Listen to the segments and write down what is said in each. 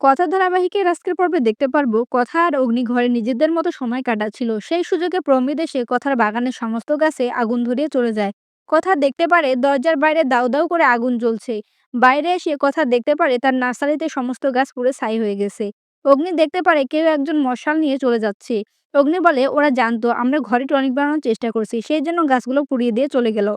কথা ধারাবাহিকের আজকের পর্বে দেখতে পারব, কথা আর অগ্নি ঘরে নিজেদের মতো সময় কাটাচ্ছিল। সেই সুযোগে প্রমিত এসে কথার বাগানের সমস্ত গাছে আগুন ধরিয়ে চলে যায়। কথা দেখতে পারে দরজার বাইরে দাউ দাউ করে আগুন জ্বলছে। বাইরে এসে কথা দেখতে পারে তার নার্সারিতে সমস্ত গাছ পুরো ছাই হয়ে গেছে। অগ্নি দেখতে পারে কেউ একজন মশাল নিয়ে চলে যাচ্ছে। অগ্নি বলে, ওরা জানতো, আমরা ঘরে টনিক বানানোর চেষ্টা করছি, সেই জন্য গাছগুলো পুড়িয়ে দিয়ে চলে গেল।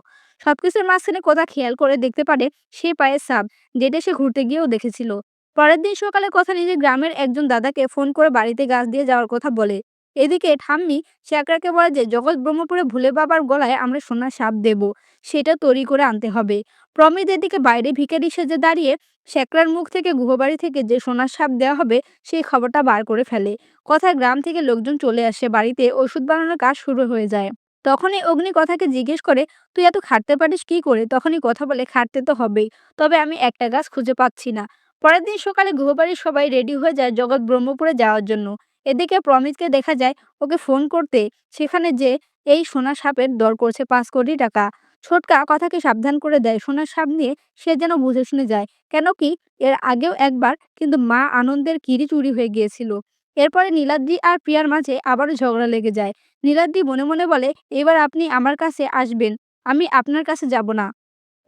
সবকিছুর মাঝখানে কথা খেয়াল করে দেখতে পারে সে পায়ে সাপ, যেটা সে ঘুরতে গিয়েও দেখেছিল। পরের দিন সকালে কথা নিজে গ্রামের একজন দাদাকে ফোন করে বাড়িতে গাছ দিয়ে যাওয়ার কথা বলে। এদিকে ঠাম্মি শেখরাকে বলে যে, জগৎ ব্রহ্মপুরে ভুলে বাবার গলায় আমরা সোনার সাপ দেব, সেটা তৈরি করে আনতে হবে। প্রমিত এদিকে বাইরে ভিখারি সেজে দাঁড়িয়ে শেখরার মুখ থেকে গুহবাড়ি থেকে যে সোনার সাপ দেওয়া হবে, সেই খবরটা বার করে ফেলে। কথায় গ্রাম থেকে লোকজন চলে আসে, বাড়িতে ওষুধ বানানোর কাজ শুরু হয়ে যায়। তখনই অগ্নি কথাকে জিজ্ঞেস করে, তুই এত খাটতে পারিস কি করে? তখনই কথা বলে, খাটতে তো হবেই, তবে আমি একটা গাছ খুঁজে পাচ্ছি না। পরের দিন সকালে গুহবাড়ির সবাই রেডি হয়ে যায় জগৎ ব্রহ্মপুরে যাওয়ার জন্য। এদিকে প্রমিতকে দেখা যায় ওকে ফোন করতে সেখানে যে এই সোনা সাপের দর করছে পাঁচ কোটি টাকা। ছোটকা কথাকে সাবধান করে দেয়। সোনার সাপ নিয়ে সে যেন বুঝে শুনে যায়। কেন কি এর আগেও একবার কিন্তু মা আনন্দের কিরি চুরি হয়ে গিয়েছিল। এরপরে নীলাদ্রি আর প্রিয়ার মাঝে আবারও ঝগড়া লেগে যায়। নীলাদ্রি মনে মনে বলে, এবার আপনি আমার কাছে আসবেন। আমি আপনার কাছে যাব না।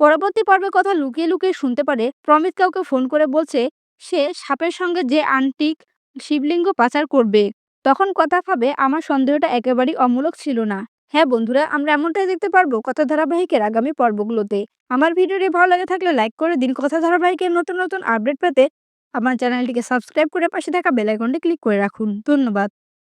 পরবর্তী পর্বের কথা লুকিয়ে লুকিয়ে শুনতে পারে প্রমিত কাউকে ফোন করে বলছে, সে সাপের সঙ্গে যে আন্টিক শিবলিঙ্গ পাচার করবে, তখন কথা ভাবে আমার সন্দেহটা একেবারেই অমূলক ছিল না। হ্যাঁ বন্ধুরা, আমরা এমনটাই দেখতে পারব কথা ধারাবাহিকের আগামী পর্বগুলোতে। আমার ভিডিওটি ভালো লাগে থাকলে লাইক করে দিন। কথা ধারাবাহিকের নতুন নতুন আপডেট পেতে আমার চ্যানেলটিকে সাবস্ক্রাইব করে পাশে থাকা বেল আইকনটি ক্লিক করে রাখুন। ধন্যবাদ।